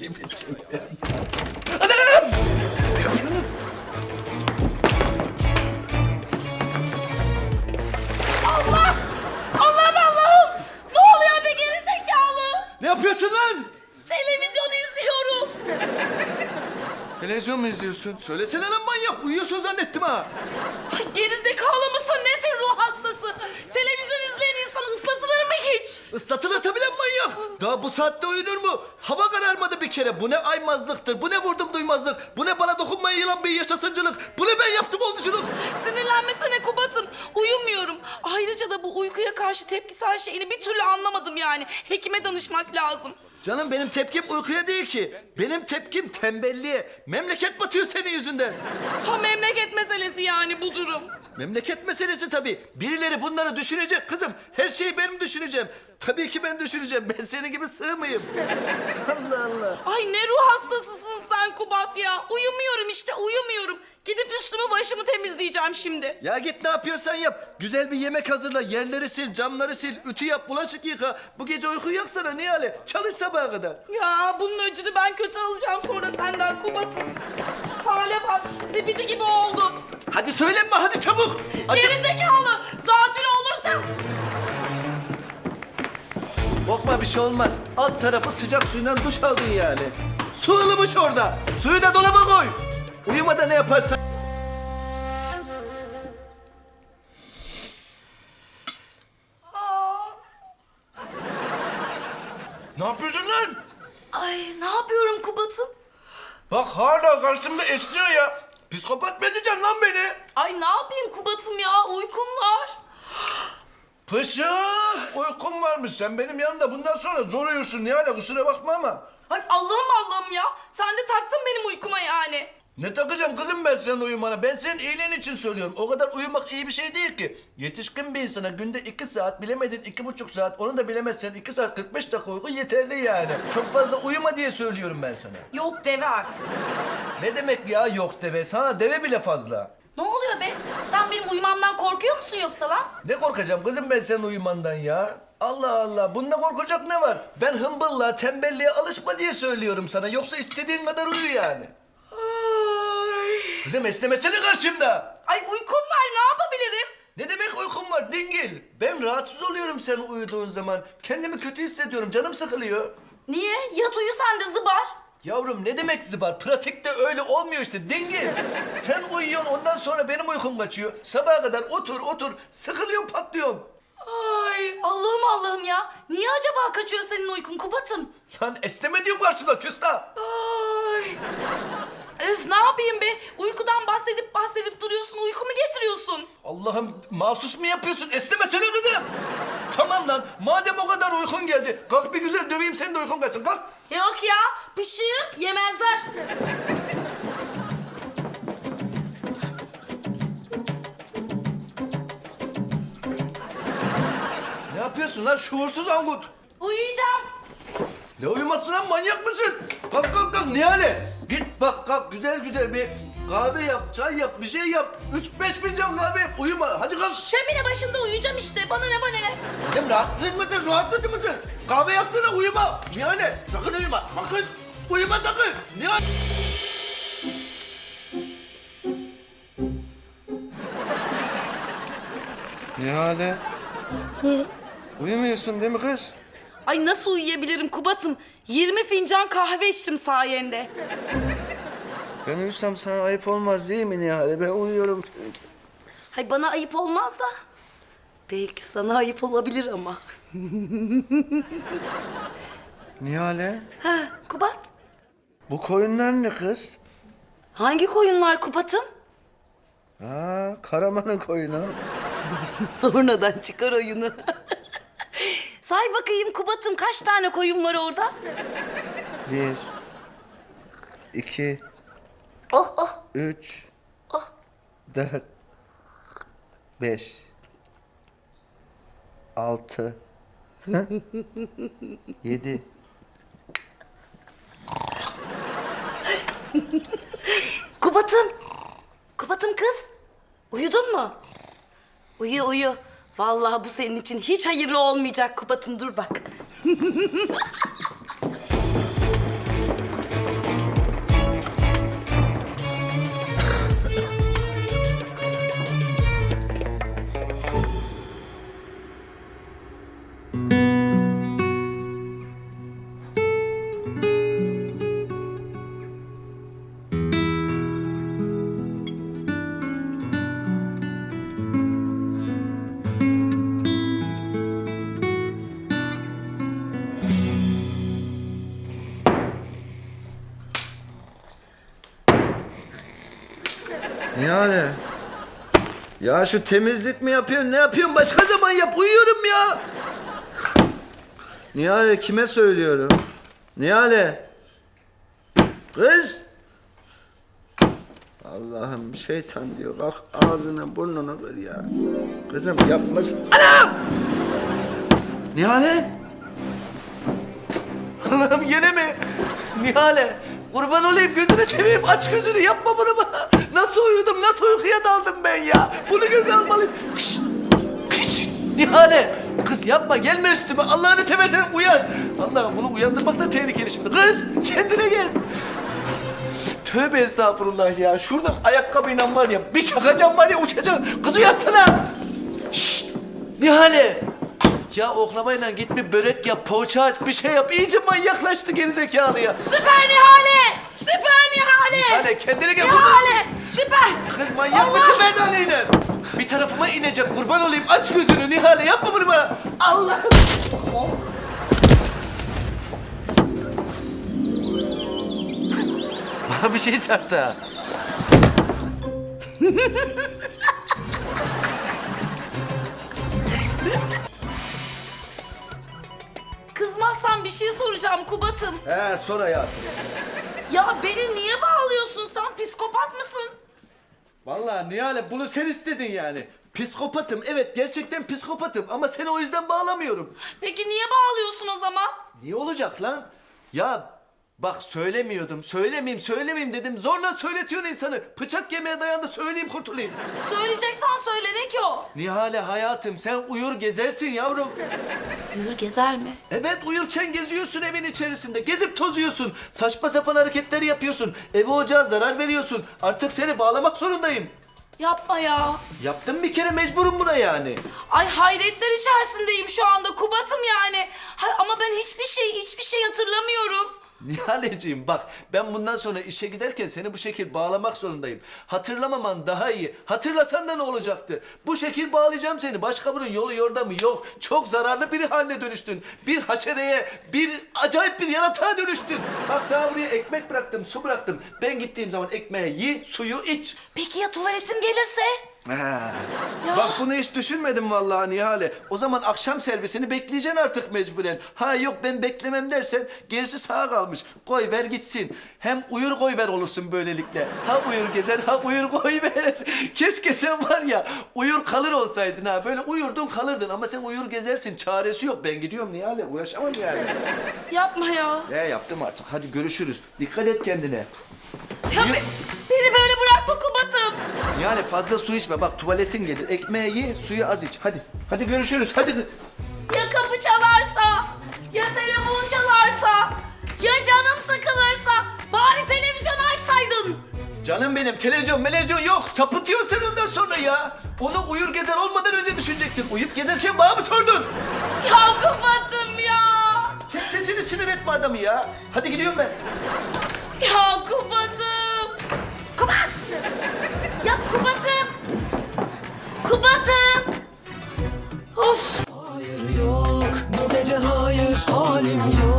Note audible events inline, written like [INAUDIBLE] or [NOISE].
ne biçim ya? Allah! Allah'ım Allah'ım! Ne oluyor be geri zekalı? Ne yapıyorsun lan? Televizyon izliyorum. Televizyon mu izliyorsun? Söylesene lan manyak. Uyuyorsun zannettim ha. Ay geri zekalı mısın? Nesin Islatılır tabii lan manyak. Daha bu saatte uyunur mu? Hava kararmadı bir kere. Bu ne aymazlıktır, bu ne vurdum duymazlık, bu ne bana dokunmayın yılan bir yaşasıncılık, bu ne ben yaptım olduculuk. Sinirlenmesene Kubat'ım. Uyumuyorum. Ayrıca da bu uykuya karşı tepkisel şeyini bir türlü anlamadım yani. Hekime danışmak lazım. Canım benim tepkim uykuya değil ki. Benim tepkim tembelliğe. Memleket batıyor senin yüzünden. Ha memleket meselesi yani bu durum. Memleket meselesi tabii. Birileri bunları düşünecek kızım. Her şeyi benim düşüneceğim. Tabii ki ben düşüneceğim. Ben senin gibi sığmayayım. [LAUGHS] Allah Allah. Ay ne ruh hastasısın sen Kubat ya. Uyumuyorum işte uyumuyorum. Gidip üstümü başımı temizleyeceğim şimdi. Ya git ne yapıyorsan yap. Güzel bir yemek hazırla. Yerleri sil, camları sil, ütü yap, bulaşık yıka. Bu gece uyku yaksana Nihale. Çalış sabaha kadar. Ya bunun öcünü ben kötü alacağım sonra senden Kubat'ım. Hale bak zibidi gibi oldum. Hadi söylenme hadi çabuk. Acı... Geri zekalı zatürre olursam. Korkma bir şey olmaz. Alt tarafı sıcak suyla duş aldın yani. Su ılımış orada. Suyu da dolaba koy. Uyumada ne yaparsan... Ne yapıyorsun lan? Ay ne yapıyorum Kubat'ım? Bak hala karşımda esniyor ya. Psikopat mı edeceksin lan beni? Ay ne yapayım Kubat'ım ya uykum var. Pışık uykun varmış. Sen benim yanımda bundan sonra zor uyursun Nihal'e kusura bakma ama. Ay Allah'ım Allah'ım ya. Sen de taktın benim uykuma yani. Ne takacağım kızım ben senin uyumana? Ben senin iyiliğin için söylüyorum. O kadar uyumak iyi bir şey değil ki. Yetişkin bir insana günde iki saat, bilemedin iki buçuk saat, onu da bilemezsen iki saat 45 dakika uyku yeterli yani. Çok fazla uyuma diye söylüyorum ben sana. Yok deve artık. Ne demek ya yok deve? Sana deve bile fazla. Ne oluyor be? Sen benim uyumamdan korkuyor musun yoksa lan? Ne korkacağım kızım ben senin uyumandan ya? Allah Allah bunda korkacak ne var? Ben hımbıllığa, tembelliğe alışma diye söylüyorum sana. Yoksa istediğin kadar uyu yani. Kızım esnemesene karşımda. Ay uykum var ne yapabilirim? Ne demek uykun var dingil? Ben rahatsız oluyorum sen uyuduğun zaman. Kendimi kötü hissediyorum, canım sıkılıyor. Niye? Yat uyu sen de zıbar. Yavrum ne demek zıbar? Pratikte öyle olmuyor işte dingil. Sen uyuyorsun ondan sonra benim uykum kaçıyor. Sabaha kadar otur otur sıkılıyorum patlıyorum. Ay Allah'ım Allah'ım ya. Niye acaba kaçıyor senin uykun Kubat'ım? Lan esneme diyorum karşında küstah. Ay. Öf ne yapayım be? Uykudan bahsedip bahsedip duruyorsun. Uykumu getiriyorsun. Allah'ım mahsus mu yapıyorsun? Esnemesene kızım. Tamam lan madem o kadar uykun geldi. Kalk bir güzel döveyim senin de uykun kaçsın kalk. Yok ya. Pışığı yemezler. Ne yapıyorsun lan şuursuz angut? Uyuyacağım. Ne uyuması lan manyak mısın? Kalk kalk kalk Nihale. Bak kalk güzel güzel bir kahve yap, çay yap, bir şey yap. Üç beş fincan kahve yap. Uyuma hadi kalk. Şömine başında uyuyacağım işte. Bana ne bana ne? Sen rahatsız mısın, rahatsız mısın? Kahve yapsana uyuma. Nihale sakın uyuma. Bak kız uyuma sakın. Nihale. Nihale. Uyumuyorsun değil mi kız? Ay nasıl uyuyabilirim Kubat'ım? 20 fincan kahve içtim sayende. Ben uyusam sana ayıp olmaz değil mi Nihale? Ben uyuyorum çünkü. Hay bana ayıp olmaz da. Belki sana ayıp olabilir ama. [LAUGHS] Nihale, Ha Kubat. bu koyunlar ne kız? Hangi koyunlar Kubat'ım? Ha, Karaman'ın koyunu. [LAUGHS] Sonradan çıkar oyunu. [LAUGHS] Say bakayım Kubat'ım kaç tane koyun var orada? Bir, iki, Oh oh üç, oh. dört, beş, altı, [LAUGHS] yedi. Kubat'ım. Kubat'ım kız. Uyudun mu? Uyu uyu. Vallahi bu senin için hiç hayırlı olmayacak Kubat'ım dur bak. [LAUGHS] Ya şu temizlik mi yapıyorsun? Ne yapıyorsun? Başka zaman yap. Uyuyorum ya. Nihale kime söylüyorum? Nihale. Kız. Allah'ım şeytan diyor. Kalk ağzına burnuna kır ya. Kızım yapmasın. Anam! Nihale. Allah'ım yine mi? Nihale. Kurban olayım gözünü seveyim aç gözünü yapma bunu bana. Nasıl uyudum nasıl uykuya daldım ben ya. Bunu göze almalıyım. Kış, kış. Nihale. Kız yapma gelme üstüme Allah'ını seversen uyan. Allah'ım bunu uyandırmak da tehlikeli şimdi. Kız kendine gel. Tövbe estağfurullah ya. Şuradan ayakkabıyla var ya bir çakacağım var ya uçacağım. Kız uyansana. Şşş. Nihale. Ya oklamayla git bir börek yap, poğaça aç, bir şey yap. İyice manyaklaştı gerizekalı ya. Süper Nihale! Süper Nihale! Nihale kendine gel. Nihale! Süper! Kız manyak Allah! mısın Merdane'yle? Bir tarafıma inecek kurban olayım. Aç gözünü Nihale yapma bunu bana. Allah. [LAUGHS] Bana bir şey çarptı ha. Kızmazsan bir şey soracağım Kubat'ım. He sor hayatım. Ya beni niye bağlıyorsun sen? Psikopat mısın? Vallahi Nihale bunu sen istedin yani. Psikopatım evet gerçekten psikopatım ama seni o yüzden bağlamıyorum. Peki niye bağlıyorsun o zaman? Niye olacak lan? Ya bak söylemiyordum, söylemeyeyim, söylemeyeyim dedim. Zorla söyletiyorsun insanı. Bıçak yemeye dayandı söyleyeyim kurtulayım. Söyleyeceksen söyle ne ki o? Nihale hayatım sen uyur gezersin yavrum. Yürü gezer mi? Evet uyurken geziyorsun evin içerisinde. Gezip tozuyorsun. Saçma sapan hareketleri yapıyorsun. Eve ocağa zarar veriyorsun. Artık seni bağlamak zorundayım. Yapma ya. Yaptım bir kere mecburum buna yani. Ay hayretler içerisindeyim şu anda Kubat'ım yani. Hay, ama ben hiçbir şey hiçbir şey hatırlamıyorum. [LAUGHS] Nihaleciğim bak ben bundan sonra işe giderken seni bu şekil bağlamak zorundayım. Hatırlamaman daha iyi. Hatırlasan da ne olacaktı? Bu şekil bağlayacağım seni. Başka bunun yolu yordamı yok. Çok zararlı biri haline dönüştün. Bir haşereye, bir acayip bir yaratığa dönüştün. Bak sana buraya ekmek bıraktım, su bıraktım. Ben gittiğim zaman ekmeği yi, suyu iç. Peki ya tuvaletim gelirse? Bak bunu hiç düşünmedim vallahi Nihale. O zaman akşam servisini bekleyeceksin artık mecburen. Ha yok ben beklemem dersen gerisi sağa kalmış. Koy ver gitsin. Hem uyur koy ver olursun böylelikle. Ha uyur gezer ha uyur koy ver. [LAUGHS] Keşke sen var ya uyur kalır olsaydın ha. Böyle uyurdun kalırdın ama sen uyur gezersin. Çaresi yok. Ben gidiyorum Nihale uğraşamam yani. Yapma ya. Ne yaptım artık hadi görüşürüz. Dikkat et kendine. Ya be- beni böyle. Yani fazla su içme bak tuvaletin gelir. Ekmeği ye suyu az iç. Hadi. Hadi görüşürüz hadi. Ya kapı çalarsa, ya telefon çalarsa, ya canım sıkılırsa bari televizyon açsaydın. Canım benim televizyon melezyon yok. Sapıtıyorsun ondan sonra ya. Onu uyur gezer olmadan önce düşünecektin. Uyup gezerken bana mı sordun? Ya Kubat'ım ya. Kes sesini sinir etme adamı ya. Hadi gidiyorum ben. Ya Kubat'ım. Kubat'ım. Of. Hayır yok bu gece hayır halim yok